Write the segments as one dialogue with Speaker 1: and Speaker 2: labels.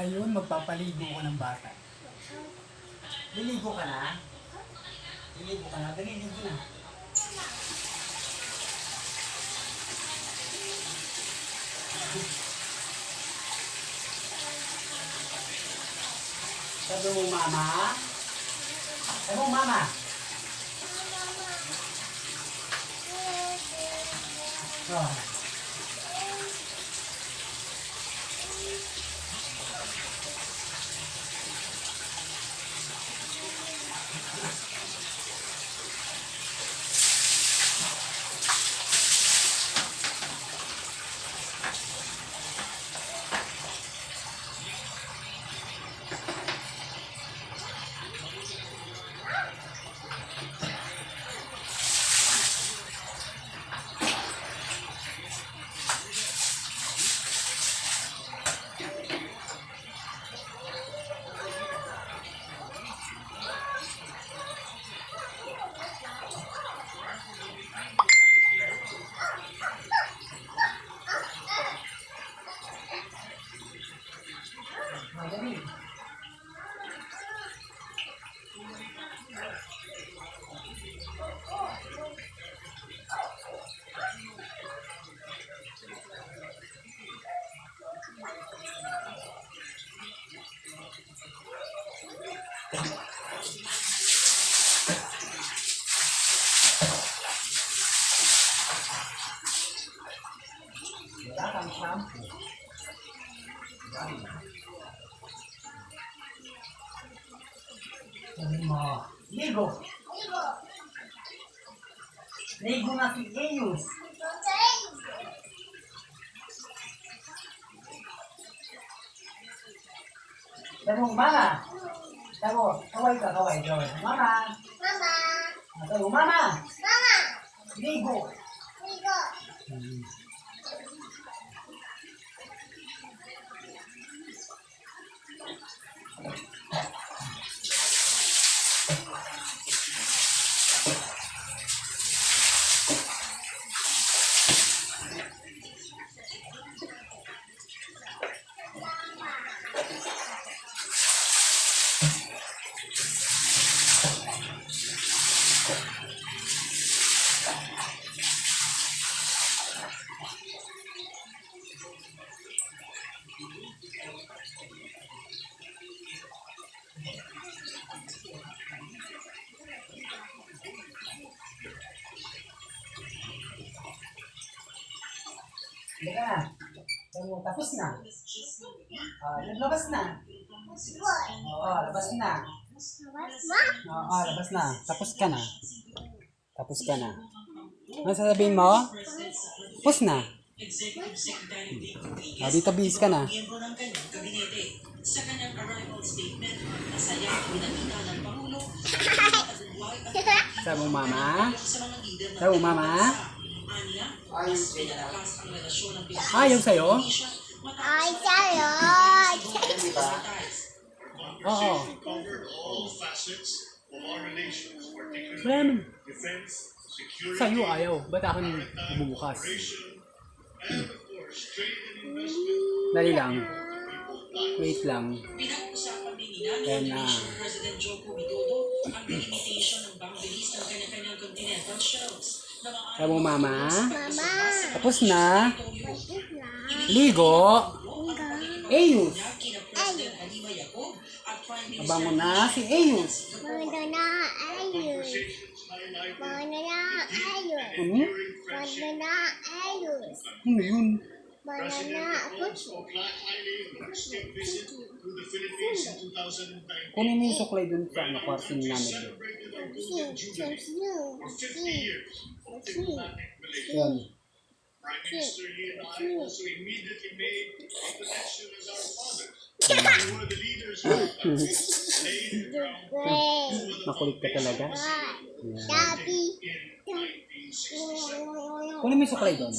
Speaker 1: Ayun, magpapaligo ko ng bata. Liligo ka na? Liligo ka na? Dali, ligo na. Sabi mo, mama? Sabi mo, mama? Oh. Mo, ligo. Ligo na si. Sabi mo, mama. Mo, kaway ka, kaway, kaway. Mama.
Speaker 2: Mama,
Speaker 1: mo, mama.
Speaker 2: mama,
Speaker 1: Ligo.
Speaker 2: ligo.
Speaker 1: Hmm. Halika na. Tapos na. Ah, naglabas na. Oo, labas na. Oo, labas na. Tapos ka na. Tapos ka na. Ano sasabihin mo? Tapos na. Ah, dito bis ka na.
Speaker 3: Sa kanyang arrival statement, masaya ang pinakita ng Pangulo ang tagumpay at
Speaker 1: mo, mama?
Speaker 3: sa
Speaker 1: Sabi mo, mama?
Speaker 3: Anya, mas pinalakas ang relasyon ng Pilipinas
Speaker 1: Ayaw sa'yo?
Speaker 2: ay
Speaker 3: ang ties.
Speaker 1: Oo. Wala naman. Sa'yo ayaw. Ba't akin
Speaker 4: investment.
Speaker 1: Dali lang. Wait lang.
Speaker 3: Pinag-usapan din nila ni President Joko Widodo ang delimitation ng boundaries ng kanya-kanyang continental shelves
Speaker 1: Sabi mo, mama?
Speaker 2: Mama,
Speaker 1: Tapos na. Ligo.
Speaker 3: At Prime Minister
Speaker 1: Abango na si Eyus.
Speaker 2: muna na ayos. Muna na ayos.
Speaker 1: Ano?
Speaker 2: Muna na ayos.
Speaker 1: Ano yun?
Speaker 2: Muna na puso.
Speaker 4: Of highly interesting visit to the Philippines in 2019.
Speaker 1: Kunin mo yung suklay dun sa ano, kwartin namin.
Speaker 4: Celebrated our
Speaker 2: Siu,
Speaker 4: golden
Speaker 2: siu,
Speaker 4: jubilee
Speaker 2: siu,
Speaker 4: for 50
Speaker 2: siu.
Speaker 4: years of diplomatic relations.
Speaker 1: Yun.
Speaker 4: Prime Minister Lee and I also immediately made a connection as our fathers. We were the leaders of our country, laid the ground
Speaker 2: Great.
Speaker 1: Makulit ka talaga.
Speaker 2: Daddy.
Speaker 4: in 1967.
Speaker 1: Kunin mo yung suklay dun.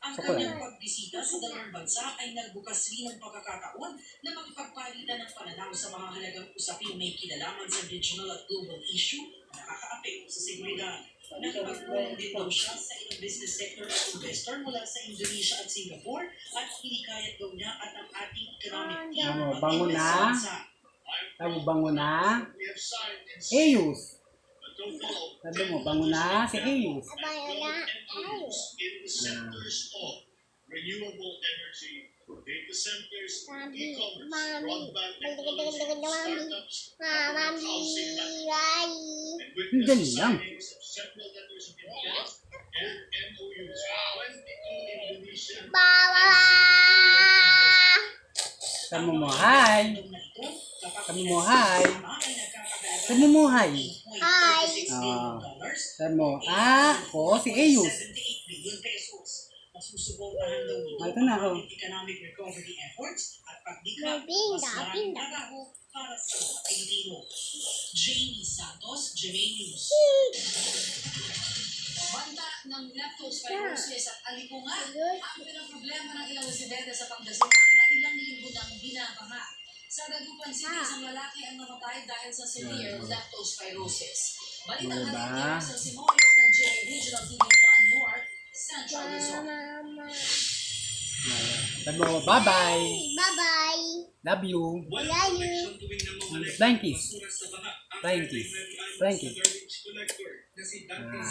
Speaker 3: Ang
Speaker 1: kulang.
Speaker 3: kanyang pagbisita sa dalawang bansa ay nagbukas rin ng pagkakataon na makipagpalitan ng pananaw sa mga halagang usaping may kinalaman sa regional at global issue na nakakaapekto sa seguridad. Nakipagpulong din daw siya sa ilang business sector at investor mula sa Indonesia at Singapore at hinikayat daw niya at ang ating economic team
Speaker 1: Ano,
Speaker 3: ng
Speaker 1: bango na? mo, bango na?
Speaker 4: We
Speaker 1: Sabi mo, bango na si Eyus.
Speaker 2: Banana ayos.
Speaker 4: in the sectors of renewable energy, data centers, e-commerce, broadband startups, housing and with the signings of several letters of intent and MOUs, 22 Indonesian
Speaker 2: Bawa.
Speaker 1: Sabi mo, hi. Sabi mo, hi. Sabi mo, hi. Ah. Sabi mo, ah, ako si Eyus.
Speaker 3: 78 billion pesos. Masusuportahan daw ito
Speaker 1: ito na, oh.
Speaker 3: ang economic recovery efforts at
Speaker 2: Mabinda,
Speaker 3: mas maraming trabaho para sa mga Pilipino. Jamie Santos, Jamie News.
Speaker 5: Banta ng leptospirosis at alipungan
Speaker 2: Ayos.
Speaker 5: ang pinaproblema ng ilang residente sa Pangasinan na ilang linggo nang binabaha. Sa Dagupan City,
Speaker 2: Ah.
Speaker 5: isang lalaki ang namatay dahil sa severe leptospirosis.
Speaker 1: Diba?
Speaker 5: halip sa Simorio ng GA Regional TV 1 North, Central Luzon.
Speaker 2: Mama.
Speaker 1: Sabi mo, bye-bye.
Speaker 2: Bye-bye.
Speaker 1: Love you.
Speaker 2: Love you.
Speaker 1: Flying kiss. Flying kiss. Flying kiss.
Speaker 4: collector na si Dante
Speaker 1: Ah.